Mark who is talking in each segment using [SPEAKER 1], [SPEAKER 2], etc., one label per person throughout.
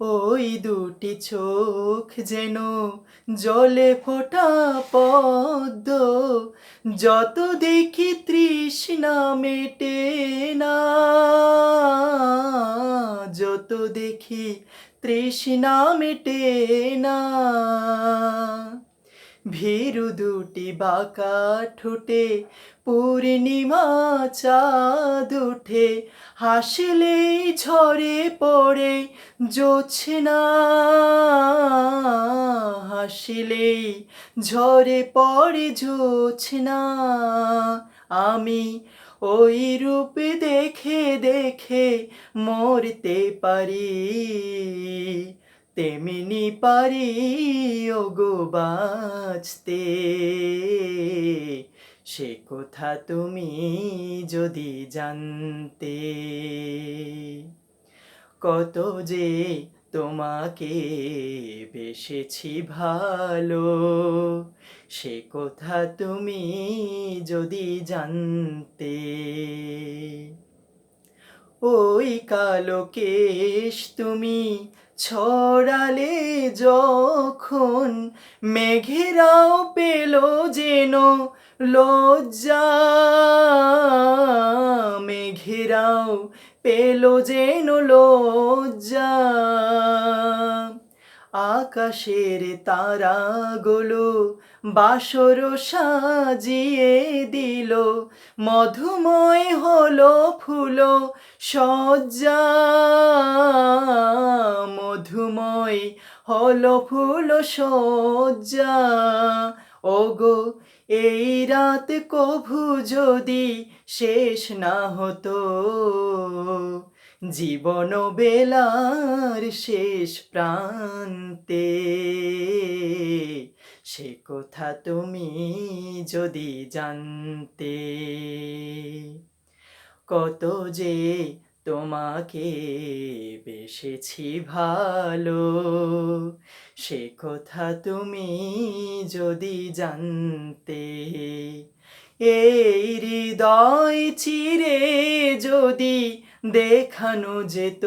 [SPEAKER 1] ওই দুটি চোখ যেন জলে ফোটা পদ্ম। যত দেখি তৃষ্ণা মেটে না, যত দেখি তৃষ্ণা মেটে না। ভীরু দুটি বাঁকা ঠোঁটে, পূর্ণিমা চাঁদ উঠে হাসলেই ঝরে পড়ে, জোছনা হাসলেই ঝরে পড়ে, জোছনা আমি ওই রূপ দেখে দেখে মরতে পারি। তেমনি পারি, ওগো বাঁচতে। সে কথা তুমি যদি জানতে, কত যে তোমাকে বেসেছি ভালো, সে কথা তুমি যদি জানতে। ওই কালো কেশ তুমি ছড়ালে যখন মেঘেরাও পেল যেন লজ্জা মেঘেরাও পেল যেন লজ্জা। আকাশের তারাগুলো বাসর সাজিয়ে দিল, মধুময় হলো ফুলো সজ্জা। মধুময় হলো ফুলো সজ্জা। ওগো, এই রাত কভু যদি শেষ না হতো জীবন বেলার শেষ প্রান্তে। সে কথা তুমি যদি জানতে, কত যে তোমাকে বেসেছি ভালো, সে কথা তুমি যদি জানতে, এই হৃদয় চিরে যদি দেখানো যেত।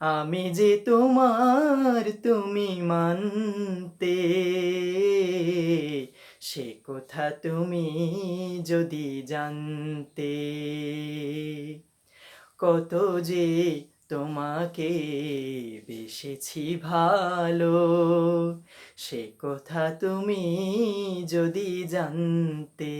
[SPEAKER 1] আমি যে তোমার তুমি মানতে, সে কথা তুমি যদি জানতে, কত যে তোমাকে বেসেছি ভালো, সে কথা তুমি যদি জানতে।